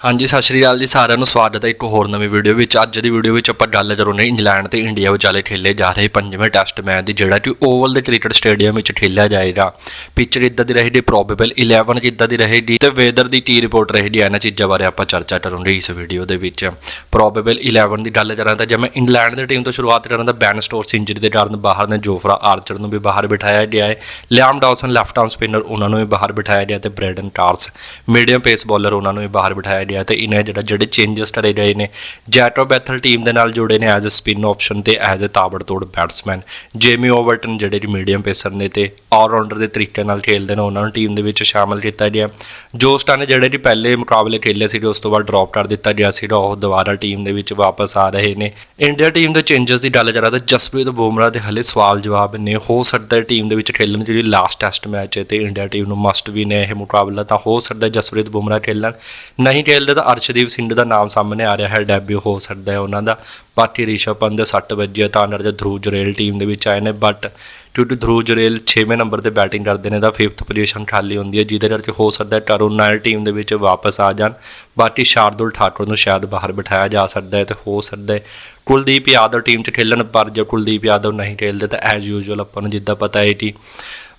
ਹਾਂਜੀ, ਸਤਿ ਸ਼੍ਰੀ ਅਕਾਲ ਜੀ, ਸਾਰਿਆਂ ਨੂੰ ਸਵਾਗਤ ਹੈ ਇੱਕ ਹੋਰ ਨਵੀਂ ਵੀਡੀਓ ਵਿੱਚ। ਅੱਜ ਦੀ ਵੀਡੀਓ ਵਿੱਚ ਆਪਾਂ ਗੱਲ ਕਰੋਨੇ ਇੰਗਲੈਂਡ ਤੇ ਇੰਡੀਆ ਵਿਚਾਲੇ ਖੇਲੇ ਜਾ ਰਹੇ ਪੰਜਵੇਂ ਟੈਸਟ ਮੈਚ ਦੀ, ਜਿਹੜਾ ਕਿ ਓਵਲ ਦੇ ਕ੍ਰਿਕਟ ਸਟੇਡੀਅਮ ਵਿੱਚ ਖੇਲਿਆ ਜਾਏਗਾ। ਪਿੱਚ ਇਦਾਂ ਦੀ ਰਹੇਗੀ ਪ੍ਰੋਬੇਬਲ 11 ਕਿੱਦਾਂ ਦੀ ਰਹੇਗੀ ਤੇ ਵੈਦਰ ਦੀ ਕੀ ਰਿਪੋਰਟ ਰਹੇਗੀ, ਇਹਨਾਂ ਚੀਜ਼ਾਂ ਬਾਰੇ ਆਪਾਂ ਚਰਚਾ ਕਰਾਂਗੇ ਇਸ ਵੀਡੀਓ ਦੇ ਵਿੱਚ। ਪ੍ਰੋਬੇਬਲ 11 ਦੀ ਗੱਲ ਕਰਾਂ ਤਾਂ ਜੇ ਮੈਂ ਇੰਗਲੈਂਡ ਦੀ ਟੀਮ ਤੋਂ ਸ਼ੁਰੂਆਤ ਕਰਾਂ ਤਾਂ ਬੈਨ ਸਟੋਰਸ ਇੰਜਰੀ ਦੇ ਕਾਰਨ ਬਾਹਰ ਨੇ ਜੋਫਰਾ ਆਰਚਰ ਨੂੰ ਵੀ ਬਾਹਰ ਬਿਠਾਇਆ ਗਿਆ ਹੈ। ਲਿਆਮ ਡਾਉਸਨ ਲੈਫਟ ਆਰਮ ਸਪਿਨਰ ਉਹਨਾਂ ਨੂੰ ਵੀ ਬਾਹਰ ਬਿਠਾਇਆ ਗਿਆ ਤੇ Brydon Carse medium pace bowler ਉਹਨਾਂ ਨੂੰ ਵੀ ਬਾਹਰ ਬਿਠਾਇਆ ਗਿਆ ਤੇ ਇਹਨਾਂ ਜਿਹੜਾ ਜਿਹੜੇ ਚੇਂਜਸ ਕਰੇ ਗਏ ਨੇ। ਜੈਟੋ ਬੈਥਲ ਟੀਮ ਦੇ ਨਾਲ ਜੁੜੇ ਨੇ ਐਜ਼ ਅ ਸਪਿਨ ਆਪਸ਼ਨ ਤੇ ਐਜ਼ ਅ ਤਾਬੜਤੋੜ ਬੈਟਸਮੈਨ ਜੇਮੀ ਓਵਰਟਨ ਜਿਹੜੇ ਮੀਡੀਅਮ ਪੇਸਰ ਨੇ ਤੇ ਆਲਰਾਊਂਡਰ ਦੇ ਤਰੀਕੇ ਨਾਲ ਖੇਲਦੇ ਨੇ, ਉਹਨਾਂ ਨੂੰ ਟੀਮ ਦੇ ਵਿੱਚ ਸ਼ਾਮਲ ਕੀਤਾ ਗਿਆ। ਜੋਸਟਾ ਨੇ ਜਿਹੜੇ ਕਿ ਪਹਿਲੇ ਮੁਕਾਬਲੇ ਖੇਲੇ ਸੀ ਉਸ ਤੋਂ ਬਾਅਦ ਡ੍ਰੌਪ ਕਰ ਦਿੱਤਾ ਗਿਆ ਸੀ ਉਹ ਦੁਬਾਰਾ ਟੀਮ ਦੇ ਵਿੱਚ ਵਾਪਸ ਆ ਰਹੇ ਨੇ। ਇੰਡੀਆ ਟੀਮ ਦੇ ਚੇਂਜਸ ਦੀ ਗੱਲ ਕਰਾਂ ਤਾਂ ਜਸਪ੍ਰੀਤ ਬੁਮਰਾਹ ਦੇ ਹਲੇ ਸਵਾਲ ਜਵਾਬ ਨੇ। ਹੋ ਸਕਦਾ ਹੈ ਟੀਮ ਦੇ ਵਿੱਚ ਖੇਲਣ ਜਿਹੜੀ ਲਾਸਟ ਟੈਸਟ ਮੈਚ ਹੈ ਤੇ ਇੰਡੀਆ ਟੀਮ ਨੂੰ ਮਸਟ ਵੀ ਨੇ ਇਹ ਮੁਕਾਬਲਾ ਤਾਂ ਹੋ ਸਕਦਾ ਜਸਪ੍ਰੀਤ ਬੁਮਰਾਹ ਖੇਲਣ। ਨਹੀਂ ਖੇਲਦੇ ਤਾਂ ਅਰਸ਼ਦੀਪ ਸਿੰਘ ਦਾ ਨਾਮ ਸਾਹਮਣੇ ਆ ਰਿਹਾ ਹੈ, ਡੈਬਿਊ ਹੋ ਸਕਦਾ ਹੈ ਉਹਨਾਂ ਦਾ। ਬਾਕੀ ਰਿਸ਼ਵ ਪੰਤ ਦੇ 60 ਵਜੇ ਤਾਂ ਨਰਜ ਧਰੂ ਜਰੇਲ ਟੀਮ ਦੇ ਵਿੱਚ ਆਏ ਨੇ ਬਟ ਕਿਉਂਕਿ ਧਰੂ ਜਰੇਲ 6ਵੇਂ ਨੰਬਰ ਤੇ ਬੈਟਿੰਗ ਕਰਦੇ ਨੇ ਤਾਂ 5th ਪੋਜੀਸ਼ਨ ਖਾਲੀ ਹੁੰਦੀ ਹੈ, ਜਿਹਦੇ ਕਰਕੇ ਹੋ ਸਕਦਾ ਹੈ ਟਰੁਨ ਨਾਇਰ ਟੀਮ ਦੇ ਵਿੱਚ ਵਾਪਸ ਆ ਜਾਣ। ਬਾਕੀ ਸ਼ਾਰਦੁਲ ਠਾਕੁਰ ਨੂੰ ਸ਼ਾਇਦ ਬਾਹਰ ਬਿਠਾਇਆ ਜਾ ਸਕਦਾ ਹੈ ਤੇ ਹੋ ਸਕਦਾ ਹੈ। ਕੁਲਦੀਪ ਯਾਦਵ ਟੀਮ 'ਚ ਖੇਲਣ, ਪਰ ਜੇ ਕੁਲਦੀਪ ਯਾਦਵ ਨਹੀਂ ਖੇਲਦੇ ਤਾਂ ਐਜ਼ ਯੂਜੂਅਲ ਆਪਾਂ ਨੂੰ ਜਿੱਦਾਂ ਪਤਾ ਹੈ ਕਿ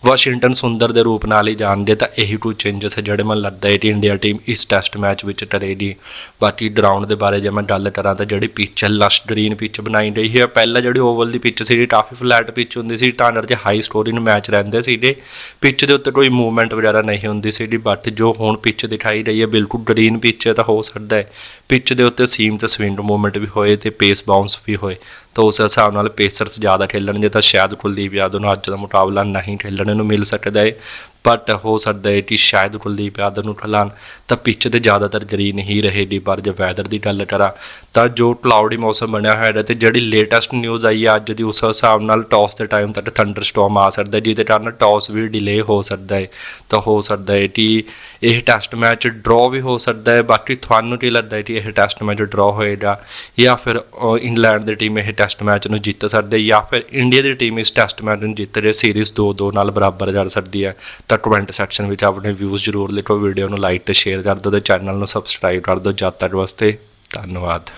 ਵਾਸ਼ਿੰਗਟਨ ਸੁੰਦਰ ਦੇ ਰੂਪ ਨਾਲ ਹੀ ਜਾਣਦੇ, ਤਾਂ ਇਹੀ ਕੁਝ ਚੇਂਜਸ ਹੈ ਜਿਹੜੇ ਮੈਨੂੰ ਲੱਗਦਾ ਹੈ ਕਿ ਇੰਡੀਆ ਟੀਮ ਇਸ ਟੈਸਟ ਮੈਚ ਵਿੱਚ ਕਰੇਗੀ ਬਾਕੀ ਗਰਾਊਂਡ ਦੇ ਬਾਰੇ ਜੇ ਮੈਂ ਗੱਲ ਕਰਾਂ, ਤਾਂ ਜਿਹੜੀ ਪਿੱਚ ਹੈ ਲਸ਼ ਗ੍ਰੀਨ ਪਿੱਚ ਬਣਾਈ ਗਈ ਹੈ। ਪਹਿਲਾਂ ਜਿਹੜੀ ਓਵਲ ਦੀ ਪਿੱਚ ਸੀ ਕਾਫੀ ਫਲੈਟ ਪਿੱਚ ਹੁੰਦੀ ਸੀ ਤਾਂ ਨਰ ਜੇ ਹਾਈ ਸਕੋਰਿੰਗ ਮੈਚ ਰਹਿੰਦੇ ਸੀਗੇ। ਪਿੱਚ ਦੇ ਉੱਤੇ ਕੋਈ ਮੂਵਮੈਂਟ ਵਗੈਰਾ ਨਹੀਂ ਹੁੰਦੀ ਸੀਗੀ ਬਟ ਜੋ ਹੁਣ ਪਿੱਚ ਦਿਖਾਈ ਰਹੀ ਹੈ, ਬਿਲਕੁਲ ਗ੍ਰੀਨ ਪਿੱਚ ਹੈ, ਤਾਂ ਹੋ ਸਕਦਾ ਹੈ। ਪਿੱਚ ਦੇ ਉੱਤੇ ਸੀਮ ਤੇ ਸਵਿੰਗ ਮੂਵਮੈਂਟ ਵੀ ਹੋਏ ਤੇ ਪੇਸ ਬਾਉਂਸ ਵੀ ਹੋਏ। ਤਾਂ ਉਸ ਹਿਸਾਬ ਨਾਲ ਪੇਸਰਸ ਜ਼ਿਆਦਾ ਖੇਲਣਗੇ ਤਾਂ ਸ਼ਾਇਦ ਕੁਲਦੀਪ ਯਾਦਵ ਨੂੰ ਅੱਜ ਦਾ ਮੁਕਾਬਲਾ ਨਹੀਂ ਖੇਲਣ ਨੂੰ ਮਿਲ ਸਕਦਾ ਹੈ ਬਟ ਹੋ ਸਕਦਾ ਹੈ ਕਿ ਸ਼ਾਇਦ ਕੁਲਦੀਪ ਯਾਦਵ ਨੂੰ ਖਿਲਾਣ ਤਾਂ ਪਿੱਚ ਤੇ ਜ਼ਿਆਦਾਤਰ ਗਰੀਨ ਹੀ ਰਹੇਗੀ, ਪਰ ਜੇ ਵੈਦਰ ਦੀ ਗੱਲ ਕਰਾਂ ਤਾਂ ਜੋ ਕਲਾਉਡੀ ਮੌਸਮ ਬਣਿਆ ਹੋਇਆ ਹੈ ਤੇ ਜਿਹੜੀ ਲੇਟੈਸਟ ਨਿਊਜ਼ ਆਈ ਹੈ ਅੱਜ ਦੀ, ਉਸ ਹਿਸਾਬ ਨਾਲ ਟੌਸ ਦੇ ਟਾਈਮ ਤੱਕ ਥੰਡਰ ਸਟਾਰਮ ਆ ਸਕਦਾ ਜਿਹਦੇ ਕਾਰਨ ਟੌਸ ਵੀ ਡਿਲੇ ਹੋ ਸਕਦਾ ਹੈ। ਤਾਂ ਹੋ ਸਕਦਾ ਹੈ ਕਿ ਇਹ ਟੈਸਟ ਮੈਚ ਡਰਾ ਵੀ ਹੋ ਸਕਦਾ ਹੈ, ਬਾਕੀ ਤੁਹਾਨੂੰ ਕੀ ਲੱਗਦਾ ਹੈ ਕਿ ਇਹ ਟੈਸਟ ਮੈਚ ਡਰਾ ਹੋਏਗਾ ਜਾਂ ਫਿਰ ਇੰਗਲੈਂਡ ਦੀ ਟੀਮ ਇਹ ਟੈਸਟ ਮੈਚ ਨੂੰ ਜਿੱਤ ਸਕਦੀ ਹੈ ਜਾਂ ਫਿਰ ਇੰਡੀਆ ਦੀ ਟੀਮ ਇਸ ਟੈਸਟ ਮੈਚ ਨੂੰ ਜਿੱਤ ਕੇ ਸੀਰੀਜ਼ 2-2 ਨਾਲ ਬਰਾਬਰ ਕਰ ਸਕਦੀ ਹੈ। ਤਾਂ ਕਮੈਂਟ ਸੈਕਸ਼ਨ ਵਿੱਚ ਆਪਣੇ ਵਿਊਜ਼ ਜ਼ਰੂਰ ਲਿਖੋ ਵੀਡੀਓ ਨੂੰ ਲਾਈਕ ਤੇ ਸ਼ੇਅਰ ਕਰ ਦਿਓ ਤੇ ਚੈਨਲ ਨੂੰ ਸਬਸਕ੍ਰਾਈਬ ਕਰ ਦਿਓ। ਜਦ ਤੱਕ ਵਾਸਤੇ ਧੰਨਵਾਦ।